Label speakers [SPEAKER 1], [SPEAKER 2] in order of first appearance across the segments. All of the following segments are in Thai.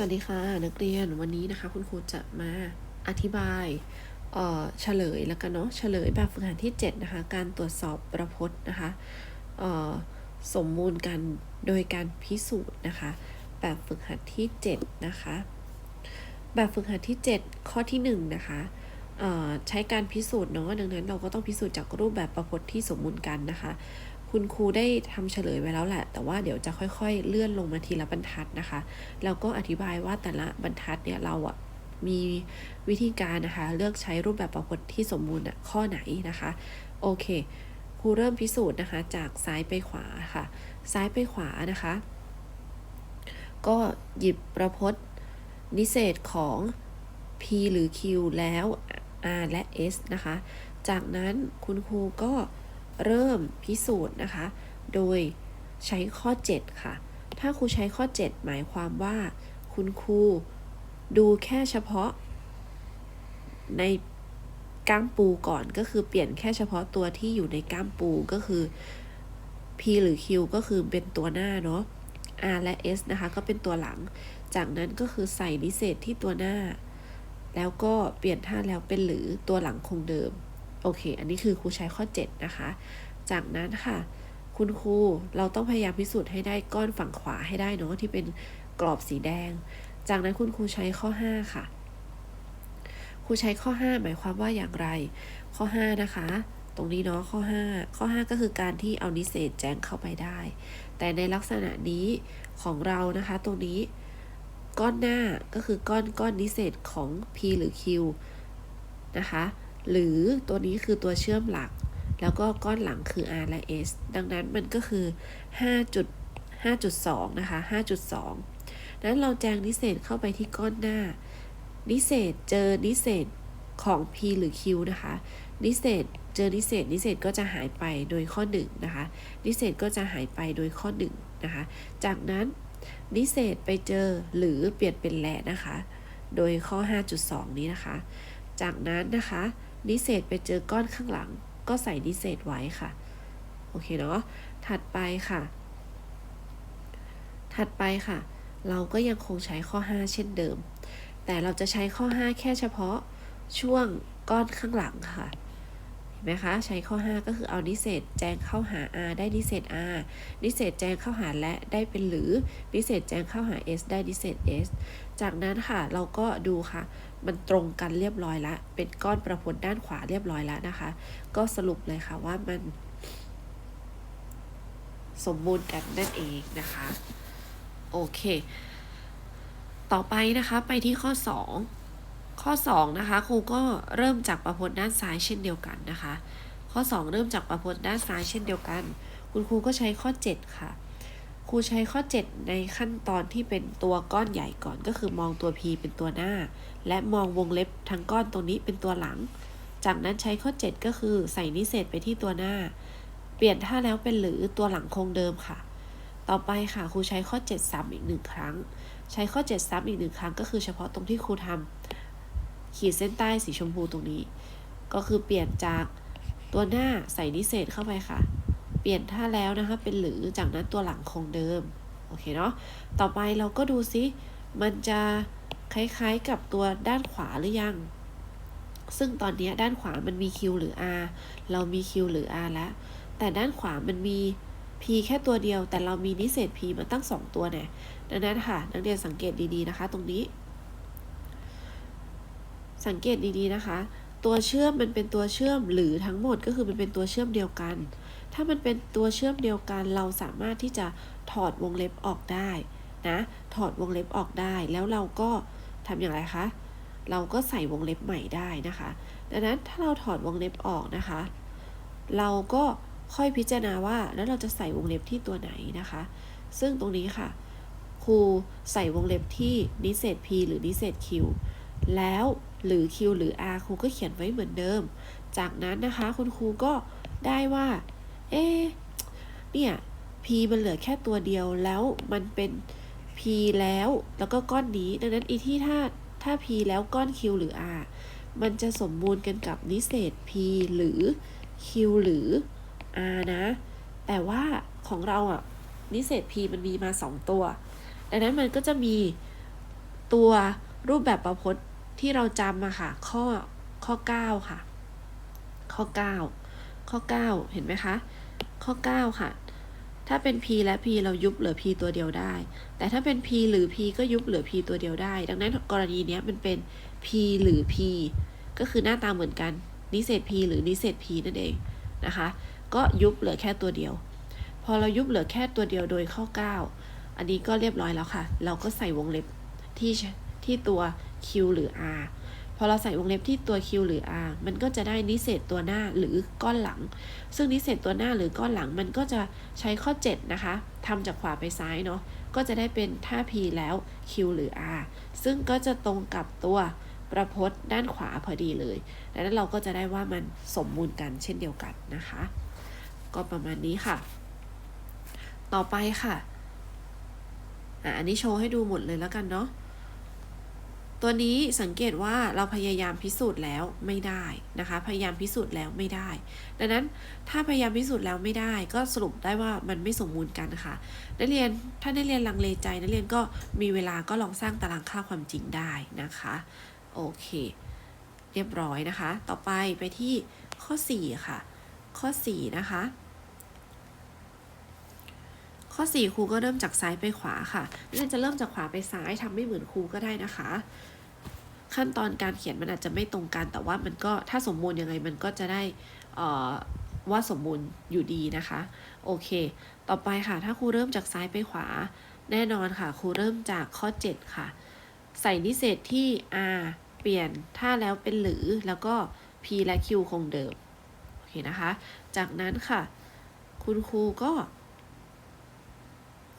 [SPEAKER 1] วัสดีค่ะ นักเรียนวันนี้นะคะ คุณครูจะมาอธิบายเฉลยแล้วกันเนาะเฉลยแบบฝึกหัดที่ 7 นะคะ การตรวจสอบประพจน์นะคะสมมูลกันโดยการพิสูจน์นะคะ แบบฝึกหัดที่ 7 นะคะ แบบฝึกหัดที่ 7 ข้อที่ 1 นะคะใช้การพิสูจน์เนาะดังนั้นเราก็ต้องพิสูจน์จากรูปแบบประพจน์ที่สมมูลกันนะคะ คุณครูได้ทำเฉลยไว้แล้วแหละ แต่ว่าเดี๋ยวจะค่อยๆ เลื่อนลงมาทีละบรรทัดนะคะ แล้วก็อธิบายว่าแต่ละบรรทัดเนี่ยเราอะมีวิธีการนะคะ เลือกใช้รูปแบบประพจน์ที่สมบูรณ์อะข้อไหนนะคะ โอเค ครูเริ่มพิสูจน์นะคะ จากซ้ายไปขวาค่ะ ซ้ายไปขวานะคะ ก็หยิบประพจน์นิเศษของ P หรือ Q แล้ว R และ S นะคะ จากนั้นคุณครูก็เริ่มพิสูจน์นะคะ โดยใช้ข้อ 7 ค่ะ ถ้าครูใช้ข้อ 7 หมายความว่า คุณครูดูแค่เฉพาะ ในก้ามปูก่อนก็คือเปลี่ยนแค่เฉพาะตัวที่อยู่ในก้ามปูก็คือ P หรือ Q ก็คือเป็นตัวหน้าเนาะ R และ S นะคะ ก็เป็นตัวหลัง จากนั้นก็คือใส่นิเศษที่ตัวหน้า แล้วก็เปลี่ยนท่าแล้วเป็นหรือตัวหลังคงเดิม โอเค อันนี้คือครูใช้ข้อ 7 นะคะ จากนั้นค่ะ คุณครูเราต้องพยายามพิสูจน์ให้ได้ก้อนฝั่งขวาให้ได้เนาะที่เป็นกรอบสีแดง จากนั้นคุณครูใช้ข้อ 5 ค่ะ ครูใช้ข้อ 5 หมายความว่าอย่างไร ข้อ 5 นะคะ ตรงนี้เนาะข้อ 5 ข้อ 5 ก็คือการที่เอานิเศษแจ้งเข้าไปได้ แต่ในลักษณะนี้ของเรานะคะ ตรงนี้ก้อนหน้าก็คือก้อนก้อนนิเศษของ P หรือ Q นะคะ หรือตัวนี้คือตัวเชื่อมหลัก แล้วก็ก้อนหลังคือ R และ S ดังนั้นมันก็คือ 5.5.2 นะคะ 5.2 นั้นเราแจงนิเศษเข้าไปที่ก้อนหน้า นิเศษเจอนิเศษของ P หรือ Q นะคะ นิเศษเจอนิเศษนิเศษก็จะหายไปโดยข้อ1นะคะ นิเศษก็จะหายไปโดยข้อ1นะคะ จากนั้นนิเศษไปเจอหรือเปลี่ยนเป็นแหละนะคะ โดยข้อ 5.2 นี้นะคะ จากนั้นนะคะ นิเศษไปเจอก้อนข้างหลัง ก็ใส่นิเศษไว้ค่ะ โอเคเนาะ ถัดไปค่ะ ถัดไปค่ะ เราก็ยังคงใช้ข้อ 5 เช่นเดิม แต่เราจะใช้ข้อ 5 แค่เฉพาะช่วงก้อนข้างหลังค่ะ เห็นไหมคะ ใช้ข้อ 5 ก็คือเอานิเศษแจงเข้าหา r ได้นิเศษ r นิเศษแจงเข้าหาและได้เป็นหรือนิเศษแจงเข้าหา s ได้นิเศษ s จากนั้นค่ะ เราก็ดูค่ะ มันตรงกันเรียบร้อยแล้วเป็นก้อนประพจน์ด้านขวาเรียบร้อยแล้วนะคะ ก็สรุปเลยค่ะว่ามัน สมบูรณ์กันนั่นเองนะคะ โอเค ต่อไปนะคะไปที่ข้อ 2 ข้อ 2 นะคะครูก็เริ่มจากประพจน์ด้านซ้ายเช่นเดียวกันนะคะ ข้อ 2 เริ่มจากประพจน์ด้านซ้ายเช่นเดียวกัน คุณครูก็ใช้ข้อ 7 ค่ะ ครูใช้ข้อ 7 ในขั้นตอนที่เป็นตัวก้อนใหญ่ก่อนก็คือมองตัว P เป็นตัวหน้า และมองวงเล็บทั้งก้อนตรงนี้เป็นตัวหลัง จากนั้นใช้ข้อ 7 ก็คือใส่นิเศษไปที่ตัวหน้า เปลี่ยนท่าแล้วเป็นหรือตัวหลังคงเดิมค่ะ ต่อไปค่ะครูใช้ข้อ 7 ซ้ำอีกหนึ่งครั้ง ใช้ข้อ 7 ซ้ำอีกหนึ่งครั้งก็คือเฉพาะตรงที่ครูทำขีดเส้นใต้สีชมพูตรงนี้ ก็คือเปลี่ยนจากตัวหน้าใส่นิเศษเข้าไปค่ะ เปลี่ยนท่าแล้วนะคะ เป็นหรือจากนั้นตัวหลังคงเดิม โอเคเนาะ ต่อไปเราก็ดูซิ มันจะคล้ายๆกับตัวด้านขวาหรือยัง ซึ่งตอนนี้ด้านขวามันมี Q หรือ R เรามี Q หรือ R แล้ว แต่ด้านขวามันมี P แค่ตัวเดียว แต่เรามีนิเศษ P มาตั้ง 2 ตัวเนี่ยดังนั้นค่ะ นักเรียนสังเกตดีๆนะคะ ตรงนี้ สังเกตดีๆนะคะ ตัวเชื่อมมันเป็นตัวเชื่อมหรือทั้งหมดก็คือมันเป็นตัวเชื่อมเดียวกัน ถ้ามันเป็นตัวเชื่อมเดียวกัน เราสามารถที่จะถอดวงเล็บออกได้นะ ถอดวงเล็บออกได้ แล้วเราก็ทำอย่างไรคะ เราก็ใส่วงเล็บใหม่ได้นะคะ ดังนั้นถ้าเราถอดวงเล็บออกนะคะ เราก็ค่อยพิจารณาว่าแล้วเราจะใส่วงเล็บที่ตัวไหนนะคะ ซึ่งตรงนี้ค่ะ ครูใส่วงเล็บที่นิเศษ p หรือนิเศษ q แล้วหรือ q หรือ r ครูก็เขียนไว้เหมือนเดิม จากนั้นนะคะ คุณครูก็ได้ว่า เอ๊เนี่ย p มันเหลือแค่ตัวเดียวแล้วมันเป็น p แล้วแล้วก็ก้อนนี้ ดังนั้นอีที่ถ้าถ้า p แล้วก้อน q หรือ r มันจะสมบูรณ์กันกับนิเศษ p หรือ q หรือ r นะ แต่ว่าของเราอะ นิเศษ p มันมีมา 2 ตัว ดังนั้นมันก็จะมีตัวรูปแบบประพจน์ที่เราจำมาค่ะ ข้อข้อ 9 ค่ะ ข้อ 9 ข้อ 9 เห็นไหมคะ ข้อ 9 ค่ะ ถ้าเป็น p และ p เรายุบเหลือ p ตัวเดียวได้ แต่ถ้าเป็น p หรือ p ก็ยุบเหลือ p ตัวเดียวได้ ดังนั้นกรณีนี้มันเป็น p หรือ p ก็คือหน้าตาเหมือนกันนิเศษ p หรือนิเศษ p นั่นเองนะคะ ก็ยุบเหลือแค่ตัวเดียว พอเรายุบเหลือแค่ตัวเดียวโดยข้อ 9 อันนี้ก็เรียบร้อยแล้วค่ะ เราก็ใส่วงเล็บที่ที่ตัว q หรือ r อเราใส่วงเล็บที่ตัว q หรือ r มันก็จะได้นิเศษตัวหน้าหรือก้อนหลัง ซึ่งนิเศษตัวหน้าหรือก้อนหลังมันก็จะใช้ข้อ 7 นะคะทำจากขวาไปซ้ายเนาะ ก็จะได้เป็นท่า p แล้ว q หรือ r ซึ่งก็จะตรงกับตัวประพจน์ด้านขวาพอดีเลย ดังนั้นเราก็จะได้ว่ามันสมมูลกันเช่นเดียวกันนะคะ ก็ประมาณนี้ค่ะ ต่อไปค่ะอะอันนี้โชว์ให้ดูหมดเลยแล้วกันเนาะ ตัวนี้สังเกตว่าเราพยายามพิสูจน์แล้วไม่ได้นะคะ พยายามพิสูจน์แล้วไม่ได้ ดังนั้นถ้าพยายามพิสูจน์แล้วไม่ได้ ก็สรุปได้ว่ามันไม่สมมูลกันค่ะ นักเรียนถ้านักเรียนลังเลใจนักเรียนก็มีเวลาก็ลองสร้างตารางค่าความจริงได้นะคะ โอเค เรียบร้อยนะคะ ต่อไปไปที่ข้อ 4 ค่ะ ข้อ 4 นะคะ ข้อ 4 ครูก็เริ่มจากซ้ายไปขวาค่ะนักเรียนจะเริ่มจากขวาไปซ้ายทำไม่เหมือนครูก็ได้นะคะ ขั้นตอนการเขียนมันอาจจะไม่ตรงกัน แต่ว่ามันก็ถ้าสมบูรณ์ยังไงมันก็จะได้ว่าสมบูรณ์อยู่ดีนะคะ โอเค ต่อไปค่ะ ถ้าครูเริ่มจากซ้ายไปขวา แน่นอนค่ะ ครูเริ่มจากข้อ 7 ค่ะ ใส่นิเศษที่ r เปลี่ยนถ้าแล้วเป็นหรือแล้วก็ p และ q คงเดิม โอเคนะคะ จากนั้นค่ะ คุณครูก็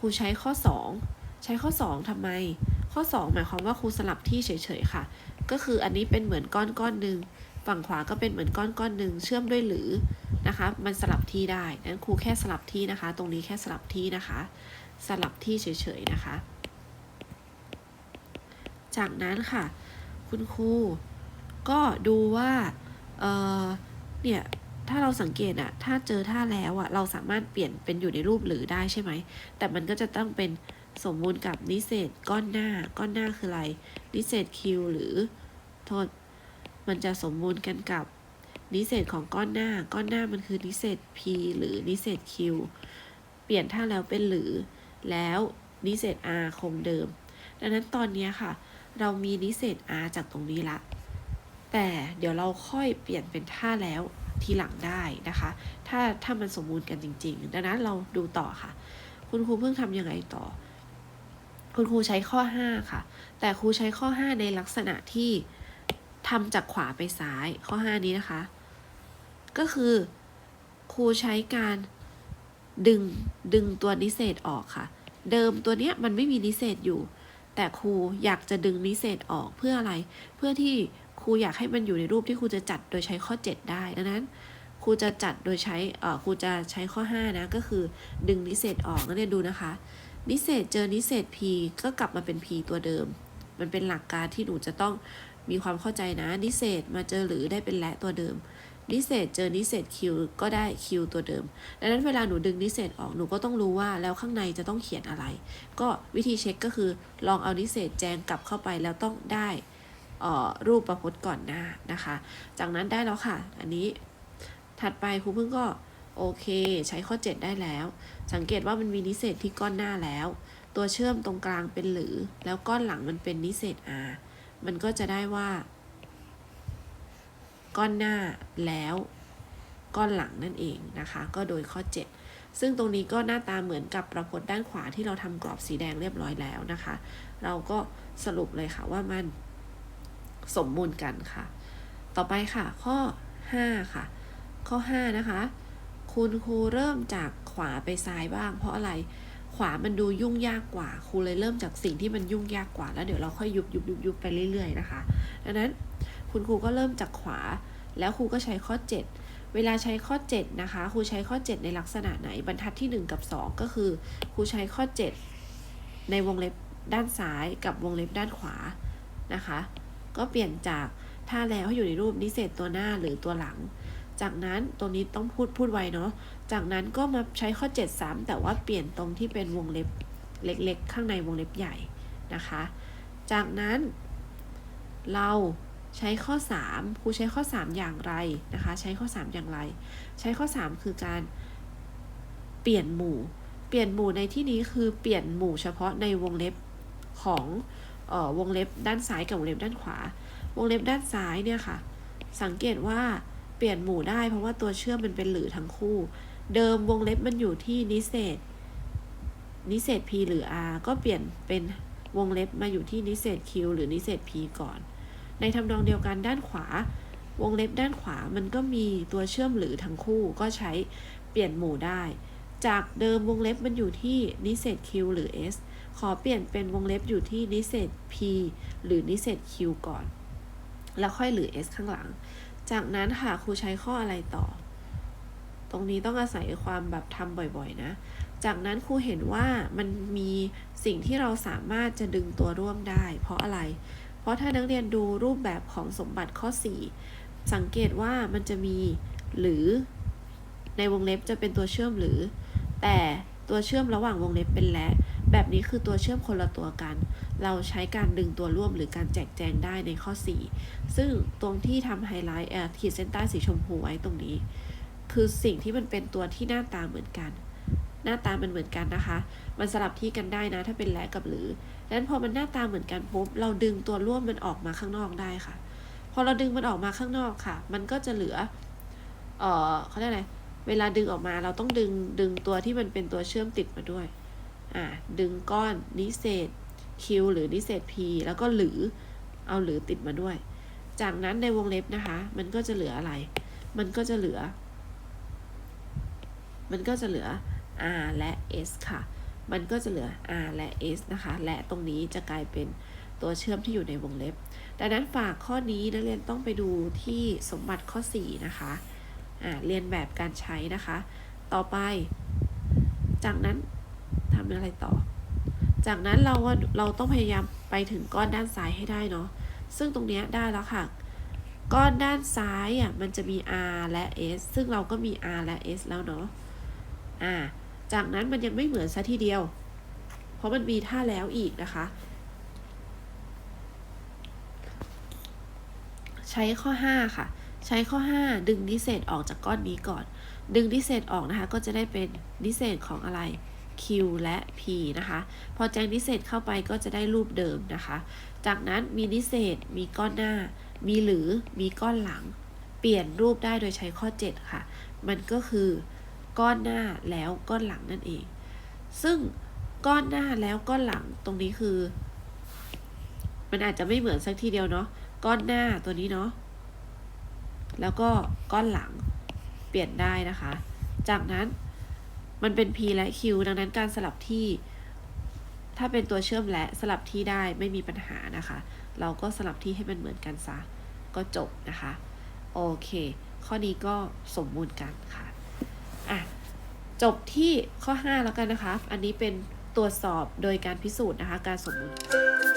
[SPEAKER 1] ครูใช้ข้อ 2 ใช้ข้อ 2ทำไม ข้อ 2 หมายความว่าครูสลับที่เฉยๆค่ะ ก็คืออันนี้เป็นเหมือนก้อนก้อนหนึ่งฝั่งขวาก็เป็นเหมือนก้อนก้อนหนึ่งเชื่อมด้วยหรือนะคะ มันสลับที่ได้นั้นครูแค่สลับที่นะคะ ตรงนี้แค่สลับที่นะคะ สลับที่เฉยๆนะคะ จากนั้นค่ะ คุณครูก็ดูว่า เออเนี่ย ถ้าเราสังเกตอะถ้าเจอท่าแล้วอะเราสามารถเปลี่ยนเป็นอยู่ในรูปหรือได้ใช่ไหม แต่มันก็จะต้องเป็นสมมูลกับนิเศษก้อนหน้า ก้อนหน้าคืออะไร นิเศษ q หรือโทษ มันจะสมมูลกันกับนิเศษของก้อนหน้า ก้อนหน้ามันคือนิเศษ p หรือนิเศษ q เปลี่ยนท่าแล้วเป็นหรือ แล้วนิเศษ r คงเดิม ดังนั้นตอนนี้ค่ะ เรามีนิเศษ r จากตรงนี้ละ แต่เดี๋ยวเราค่อยเปลี่ยนเป็นท่าแล้ว ทีหลังได้นะคะ ถ้าถ้ามันสมบูรณ์กันจริง ๆ ดังนั้นเราดูต่อค่ะ คุณครูเพิ่งทำยังไงต่อ คุณครูใช้ข้อ 5 ค่ะ แต่ครูใช้ข้อ 5 ในลักษณะที่ทำจากขวาไปซ้ายข้อ 5 นี้นะคะ ก็คือครูใช้การดึงดึงตัวนิเศษออกค่ะ เดิมตัวเนี้ยมันไม่มีนิเศษอยู่ แต่ครูอยากจะดึงนิเศษออกเพื่ออะไร เพื่อที่ ครูอยากให้มันอยู่ในรูปที่ครูจะจัดโดยใช้ข้อ 7 ได้ดังนั้นครูจะจัดโดยใช้เอ่อครูจะใช้ข้อ 5 นะ ก็คือดึงนิเศษออกนักเรียนดูนะคะ นิเศษเจอนิเศษ p ก็กลับมาเป็น p ตัวเดิม มันเป็นหลักการที่หนูจะต้องมีความเข้าใจนะ นิเศษมาเจอหรือได้เป็นและตัวเดิม นิเศษเจอนิเศษ q ก็ได้ q ตัวเดิม ดังนั้นเวลาหนูดึงนิเศษออกหนูก็ต้องรู้ว่าแล้วข้างในจะต้องเขียนอะไร ก็วิธีเช็คก็คือลองเอานิเศษแจงกลับเข้าไปแล้วต้องได้ รูปประพจน์ก่อนหน้านะคะ จากนั้นได้แล้วค่ะ อันนี้ถัดไปครูเพิ่งก็โอเค ใช้ข้อ 7 ได้แล้ว สังเกตว่ามันมีนิเศษที่ก้อนหน้าแล้ว ตัวเชื่อมตรงกลางเป็นหรือ แล้วก้อนหลังมันเป็นนิเศษ r มันก็จะได้ว่า ก้อนหน้าแล้ว ก้อนหลังนั่นเองนะคะ ก็โดยข้อ 7 ซึ่งตรงนี้ก็หน้าตาเหมือนกับประพจน์ด้านขวาที่เราทำกรอบสีแดงเรียบร้อยแล้วนะคะ เราก็สรุปเลยค่ะว่ามัน สมมูลกันค่ะ ต่อไปค่ะ ข้อ 5 ค่ะ ข้อ 5 นะคะ คุณครูเริ่มจากขวาไปซ้ายบ้าง เพราะอะไรขวามันดูยุ่งยากกว่าครูเลยเริ่มจากสิ่งที่มันยุ่งยากกว่า แล้วเดี๋ยวเราค่อยยุบยุบยุบยุบไปเรื่อยๆนะคะดังนั้นคุณครูก็เริ่มจากขวา แล้วครูก็ใช้ข้อ 7 เวลาใช้ข้อ 7 นะคะครูใช้ข้อ 7 ในลักษณะไหนบรรทัดที่ 1 กับ 2 ก็คือครูใช้ข้อ 7 ในวงเล็บด้านซ้ายกับวงเล็บด้านขวานะคะ ก็เปลี่ยนจากท่าแล้วให้อยู่ในรูปนิเศษตัวหน้าหรือตัวหลัง จากนั้นตรงนี้ต้องพูดพูดไวเนาะ จากนั้นก็มาใช้ข้อ7ซ้ำแต่ว่าเปลี่ยนตรงที่เป็นวงเล็บเล็กๆ ข้างในวงเล็บใหญ่นะคะ จากนั้น เราใช้ข้อ 3 ครูใช้ข้อ 3 อย่างไรนะคะ ใช้ข้อ 3 อย่างไร ใช้ข้อ 3 คือการเปลี่ยนหมู่ เปลี่ยนหมู่ในที่นี้คือเปลี่ยนหมู่เฉพาะในวงเล็บของ วงเล็บด้านซ้ายกับวงเล็บด้านขวา วงเล็บด้านซ้ายเนี่ยค่ะ สังเกตว่าเปลี่ยนหมู่ได้เพราะว่าตัวเชื่อมมันเป็นหรือทั้งคู่ เดิมวงเล็บมันอยู่ที่นิเศษ นิเศษ p หรือ r ก็เปลี่ยนเป็นวงเล็บมาอยู่ที่นิเศษ q หรือนิเศษ p ก่อน ในทำนองเดียวกันด้านขวา วงเล็บด้านขวามันก็มีตัวเชื่อมหรือทั้งคู่ก็ใช้เปลี่ยนหมู่ได้ จากเดิมวงเล็บมันอยู่ที่นิเศษ q หรือ s ขอเปลี่ยนเป็นวงเล็บอยู่ที่นิเศษ p หรือนิเศษ q ก่อน แล้วค่อยหรือ s ข้างหลัง จากนั้นค่ะครูใช้ข้ออะไรต่อ ตรงนี้ต้องอาศัยความแบบทำบ่อยๆ นะ จากนั้นครูเห็นว่ามันมีสิ่งที่เราสามารถจะดึงตัวร่วมได้ เพราะอะไร เพราะถ้านักเรียนดูรูปแบบของสมบัติข้อ 4 สังเกตว่ามันจะมีหรือ ในวงเล็บจะเป็นตัวเชื่อมหรือ แต่ตัวเชื่อมระหว่างวงเล็บเป็นและ แบบนี้คือตัวเชื่อมคนละตัวกัน เราใช้การดึงตัวร่วมหรือการแจกแจงได้ในข้อ 4 ซึ่งตรงที่ทำไฮไลท์เออขีดเส้นใต้สีชมพูไว้ตรงนี้ คือสิ่งที่มันเป็นตัวที่หน้าตาเหมือนกัน หน้าตามันเหมือนกันนะคะ มันสลับที่กันได้นะ ถ้าเป็นและกับหรือดังนั้นพอมันหน้าตาเหมือนกันปุ๊บ เราดึงตัวร่วมมันออกมาข้างนอกได้ค่ะ พอเราดึงมันออกมาข้างนอกค่ะ มันก็จะเหลือ เออเขาเรียกอะไร เวลาดึงออกมาเราต้องดึงดึงตัวที่มันเป็นตัวเชื่อมติดมาด้วย อ่าดึงก้อนนิเศษ q หรือนิเศษ p แล้วก็หรือเอาหรือติดมาด้วย จากนั้นในวงเล็บนะคะ มันก็จะเหลืออะไร มันก็จะเหลือ มันก็จะเหลือ r และ s ค่ะ มันก็จะเหลือ r และ s นะคะ และตรงนี้จะกลายเป็นตัวเชื่อมที่อยู่ในวงเล็บ ดังนั้นฝากข้อนี้นักเรียนต้องไปดูที่สมบัติข้อ 4 นะคะอ่าเรียนแบบการใช้นะคะ ต่อไป จากนั้น ทำอะไรต่อ จากนั้นเราว่าเราต้องพยายามไปถึงก้อนด้านซ้ายให้ได้เนาะซึ่งตรงนี้ได้แล้วค่ะ ก้อนด้านซ้ายอะมันจะมี r และ s ซึ่งเราก็มี r และ s แล้วเนาะอ่าจากนั้นมันยังไม่เหมือนซะทีเดียว เพราะมันมีท่าแล้วอีกนะคะ ใช้ข้อ 5 ค่ะ ใช้ข้อ 5 ดึงนิเศษออกจากก้อนนี้ก่อน ดึงนิเศษออกนะคะ ก็จะได้เป็นนิเศษของอะไร q และ p นะคะ พอแจงนิเศษเข้าไปก็จะได้รูปเดิมนะคะ จากนั้นมีนิเศษ มีก้อนหน้า มีหรือมีก้อนหลัง เปลี่ยนรูปได้โดยใช้ข้อ 7 ค่ะ มันก็คือก้อนหน้าแล้วก้อนหลังนั่นเอง ซึ่งก้อนหน้าแล้วก้อนหลังตรงนี้คือ มันอาจจะไม่เหมือนสักทีเดียวเนาะ ก้อนหน้าตัวนี้เนาะ แล้วก็ก้อนหลังเปลี่ยนได้นะคะ จากนั้น มันเป็น p และ q ดังนั้นการสลับที่ ถ้าเป็นตัวเชื่อมและสลับที่ได้ไม่มีปัญหานะคะ เราก็สลับที่ให้มันเหมือนกันซะ ก็จบนะคะ โอเค ข้อนี้ก็สมบูรณ์กันค่ะ อะ จบที่ข้อ 5 แล้วกันนะคะ อันนี้เป็นตรวจสอบโดยการพิสูจน์นะคะ การสมบูรณ์